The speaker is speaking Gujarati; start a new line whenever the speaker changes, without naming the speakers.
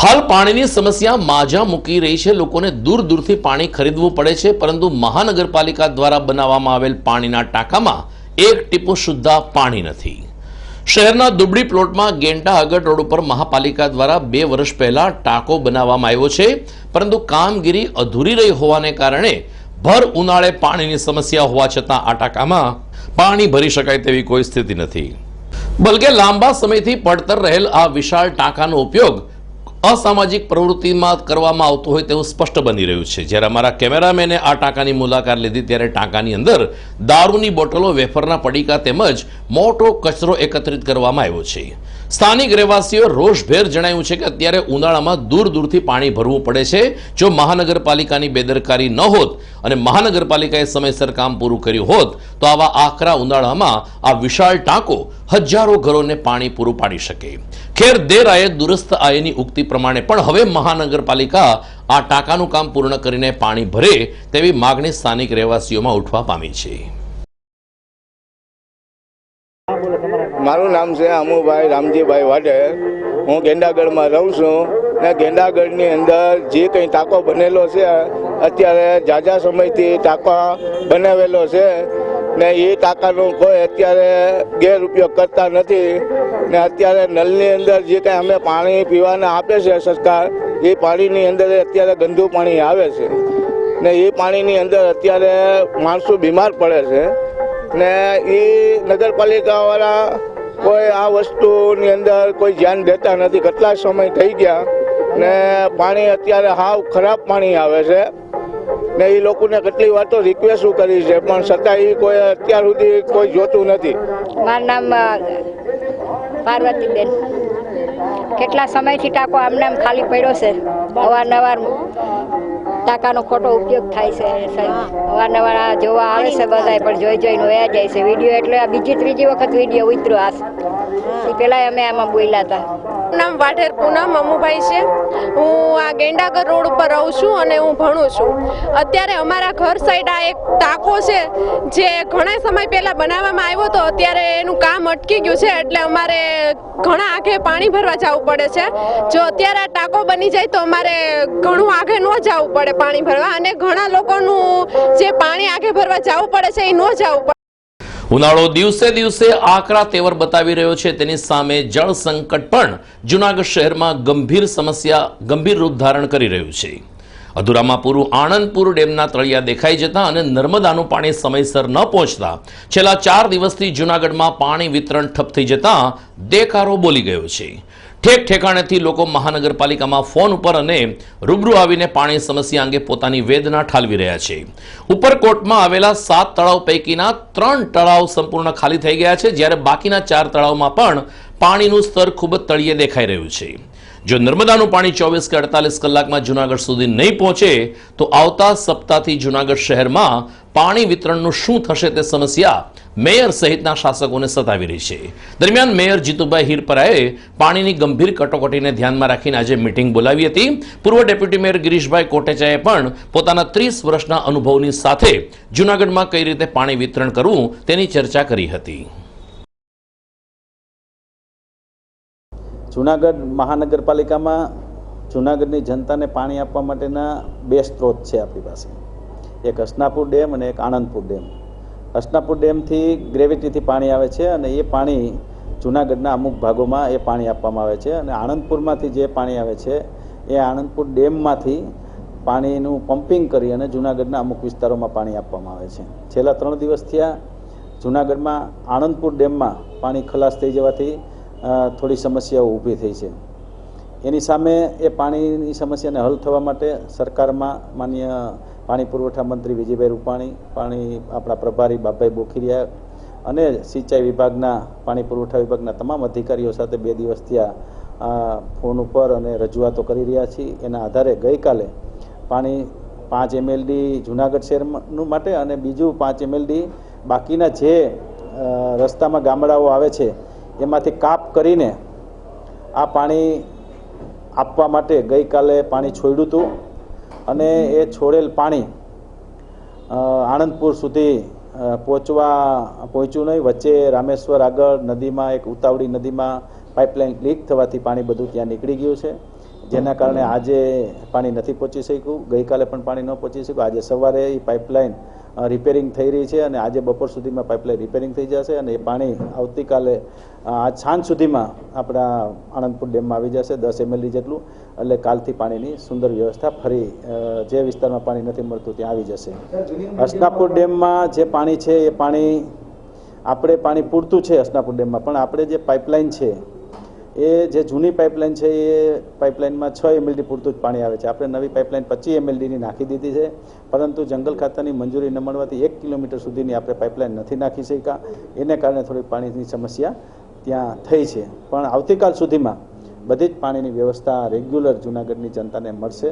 હાલ પાણીની સમસ્યા માજા મૂકી રહી છે. લોકોને દૂર દૂરથી પાણી ખરીદવું પડે છે, પરંતુ મહાનગરપાલિકા દ્વારા બનાવવામાં આવેલ પાણીના ટાંકામાં એક ટીપું શુદ્ધ પાણી નથી. શહેરના દુબડી પ્લોટમાં ગેંટા અગર રોડ ઉપર મહાપાલિકા દ્વારા બે વર્ષ પહેલા ટાંકો બનાવવામાં આવ્યો છે, પરંતુ કામગીરી અધૂરી રહી હોવાને કારણે ભર ઉનાળે પાણીની સમસ્યા હોવા છતાં આ ટાંકામાં પાણી ભરી શકાય તેવી કોઈ સ્થિતિ નથી. બલકે લાંબા સમયથી પડતર રહેલ આ વિશાળ ટાંકાનો ઉપયોગ અસામાજિક પ્રવૃત્તિમાં કરવામાં આવતું હોય તેવું સ્પષ્ટ બની રહ્યું છે. જ્યારે અમારા કેમેરામેને આ ટાંકાની મુલાકાત લીધી ત્યારે ટાંકાની અંદર દારૂની બોટલો, વેફરના પડીકા તેમજ મોટો કચરો એકત્રિત કરવામાં આવ્યો છે. સ્થાનિક રહેવાસીઓ રોષભેર જણાવ્યું છે કે અત્યારે ઉનાળામાં દૂર દૂરથી પાણી ભરવું પડે છે. જો મહાનગરપાલિકાની બેદરકારી ન હોત અને મહાનગરપાલિકાએ સમયસર કામ પૂરું કર્યું હોત, તો આવા આકરા ઉનાળામાં આ વિશાળ ટાંકો હજારો ઘરોને પાણી પૂરું પાડી શકે. ખેર દેર આયે દુરસ્ત આયની ઉક્તિ પ્રમાણે પણ હવે મહાનગરપાલિકા આ ટાંકાનું કામ પૂર્ણ કરીને પાણી ભરે તેવી માગણી સ્થાનિક રહેવાસીઓમાં ઉઠવા પામી છે.
મારું નામ છે અમુભાઈ રામજીભાઈ વાઢેર. હું ગેંડાગઢમાં રહું છું ને ગેંડાગઢની અંદર જે કંઈ ટાંકો બનેલો છે, અત્યારે જાજા સમયથી ટાંકો બનાવેલો છે. ને એ ટાંકાનો કોઈ અત્યારે ગેરઉપયોગ કરતા નથી. ને અત્યારે નલની અંદર જે કાંઈ અમે પાણી પીવાના આપે છે સરકાર એ પાણીની અંદર અત્યારે ગંદુ પાણી આવે છે. ને એ પાણીની અંદર અત્યારે માણસો બીમાર પડે છે. ને એ નગરપાલિકાવાળા કોઈ આ વસ્તુની અંદર કોઈ ધ્યાન દેતા નથી. કેટલા સમય થઈ ગયા ને પાણી અત્યારે હાવ ખરાબ પાણી આવે છે. ને એ લોકોને કેટલી વાતો રિક્વેસ્ટ કરી છે, પણ છતાં એ કોઈ અત્યાર સુધી કોઈ જોતું નથી.
મારું નામ પાર્વતીબેન. કેટલા સમયથી ટાંકો આમને આમ ખાલી પડ્યો છે? અવારનવાર ટાંકાનો ખોટો ઉપયોગ થાય છે, સાહેબ. અવારનવાર જોવા આવે છે બધાય, પણ જોઈ જોઈને વયા જાય છે. વીડિયો એટલે આ બીજી ત્રીજી વખત વીડિયો ઉતર્યો આ. એ પહેલાંય અમે આમાં બોલ્યા હતા.
નામ વાઢેર પૂનમ અમુભાઈ છે. હું આ ગેંડાગર રોડ ઉપર રહું છું અને હું ભણું છું. અત્યારે અમારા ઘર સાઈડ આ એક ટાંકો છે, જે ઘણા સમય પહેલાં બનાવવામાં આવ્યો હતો. અત્યારે એનું કામ અટકી ગયું છે, એટલે અમારે ઘણા આગે પાણી ભરવા જવું પડે છે. જો અત્યારે આ ટાંકો બની જાય તો અમારે ઘણું આગે ન જવું પડે. પાણી ભરવા અને ઘણા લોકોનું જે પાણી આગે ભરવા જવું પડે છે એ ન જવું પડે.
ઉનાળો દિવસે દિવસે આકરા તેવર બતાવી રહ્યો છે. તેની સામે જળ સંકટ પણ જૂનાગઢ શહેરમાં ગંભીર સમસ્યા, ગંભીર રૂપ ધારણ કરી રહ્યું છે. અધુરામાં પૂરું આણંદપુર ડેમના તળિયા દેખાઈ જતા અને નર્મદાનું પાણી સમયસર ન પહોંચતા છેલ્લા ચાર દિવસથી જુનાગઢમાં પાણી વિતરણ ઠપ થઈ જતા દેકારો બોલી ગયો છે. ઠેક ઠેકાણેથી લોકો મહાનગરપાલિકામાં ફોન ઉપર અને રૂબરૂ આવીને પાણી સમસ્યા અંગે પોતાની વેદના ઠાલવી રહ્યા છે. ઉપરકોટમાં આવેલા સાત તળાવ પૈકીના ત્રણ તળાવ સંપૂર્ણ ખાલી થઈ ગયા છે, જ્યારે બાકીના ચાર તળાવમાં પણ પાણીનું સ્તર ખૂબ જ તળિયે દેખાઈ રહ્યું છે. જો નર્મદાનું પાણી ચોવીસ કે અડતાલીસ કલાકમાં જુનાગઢ સુધી નહીં પહોંચે, તો આવતા સપ્તાહથી જુનાગઢ શહેરમાં પાણી વિતરણનું શું થશે તે સમસ્યા મેયર સહિતના શાસકોને સતાવી રહી છે. દરમિયાન મેયર જીતુભાઈ હિરપરાએ પાણીની ગંભીર કટોકટીને ધ્યાનમાં રાખીને આજે મિટિંગ બોલાવી હતી. પૂર્વ ડેપ્યુટી મેયર ગિરીશભાઈ કોટેચાએ પણ પોતાના ત્રીસ વર્ષના અનુભવની સાથે જુનાગઢમાં કઈ રીતે પાણી વિતરણ કરવું તેની ચર્ચા કરી હતી.
જુનાગઢ મહાનગરપાલિકામાં જુનાગઢની જનતાને પાણી આપવા માટેના બે સ્ત્રોત છે આપણી પાસે. એક હસનાપુર ડેમ અને એક આણંદપુર ડેમ. હસનાપુર ડેમથી ગ્રેવિટીથી પાણી આવે છે અને એ પાણી જુનાગઢના અમુક ભાગોમાં એ પાણી આપવામાં આવે છે અને આણંદપુરમાંથી જે પાણી આવે છે એ આણંદપુર ડેમમાંથી પાણીનું પમ્પિંગ કરી અને જુનાગઢના અમુક વિસ્તારોમાં પાણી આપવામાં આવે છે. છેલ્લા ત્રણ દિવસ થયા જુનાગઢમાં આણંદપુર ડેમમાં પાણી ખલાસ થઈ જવાથી થોડી સમસ્યાઓ ઊભી થઈ છે. એની સામે એ પાણીની સમસ્યાને હલ થવા માટે સરકારમાં માન્ય પાણી પુરવઠા મંત્રી વિજયભાઈ રૂપાણી, પાણી આપણા પ્રભારી બાપભાઈ બોખીરિયા અને સિંચાઈ વિભાગના, પાણી પુરવઠા વિભાગના તમામ અધિકારીઓ સાથે બે દિવસ ત્યાં આ ફોન ઉપર અને રજૂઆતો કરી રહ્યા છીએ. એના આધારે ગઈકાલે પાણી પાંચ એમએલડી જુનાગઢ શહેરનું માટે અને બીજું પાંચ એમએલડી બાકીના જે રસ્તામાં ગામડાઓ આવે છે, એમાંથી કાપ કરીને આ પાણી આપવા માટે ગઈકાલે પાણી છોડ્યું હતું. અને એ છોડેલ પાણી આણંદપુર સુધી પહોંચવા, પહોંચ્યું નહીં. વચ્ચે રામેશ્વર આગળ નદીમાં, એક ઉતાવળી નદીમાં પાઇપલાઇન લીક થવાથી પાણી બધું ત્યાં નીકળી ગયું છે. જેના કારણે આજે પાણી નથી પહોંચી શક્યું. ગઈકાલે પણ પાણી ન પહોંચી શક્યું. આજે સવારે એ પાઇપલાઇન રિપેરિંગ થઈ રહી છે અને આજે બપોર સુધીમાં પાઇપલાઇન રિપેરિંગ થઈ જશે અને એ પાણી આવતીકાલે આ છાંજ સાંજ સુધીમાં આપણા આણંદપુર ડેમમાં આવી જશે દસ એમએલડી જેટલું. એટલે કાલથી પાણીની સુંદર વ્યવસ્થા ફરી જે વિસ્તારમાં પાણી નથી મળતું ત્યાં આવી જશે. હસનાપુર ડેમમાં જે પાણી છે એ પાણી આપણે પાણી પૂરતું છે હસનાપુર ડેમમાં. પણ આપણે જે પાઇપલાઇન છે એ જે જૂની પાઇપલાઇન છે, એ પાઇપલાઇનમાં છ એમએલડી પૂરતું જ પાણી આવે છે. આપણે નવી પાઇપલાઇન પચીસ એમએલડીની નાખી દીધી છે, પરંતુ જંગલ ખાતાની મંજૂરી ન મળવાથી એક કિલોમીટર સુધીની આપણે પાઇપલાઇન નથી નાખી શક્યા. એને કારણે થોડી પાણીની સમસ્યા ત્યાં થઈ છે. પણ આવતીકાલ સુધીમાં બધી જ પાણીની વ્યવસ્થા રેગ્યુલર જૂનાગઢની જનતાને મળશે.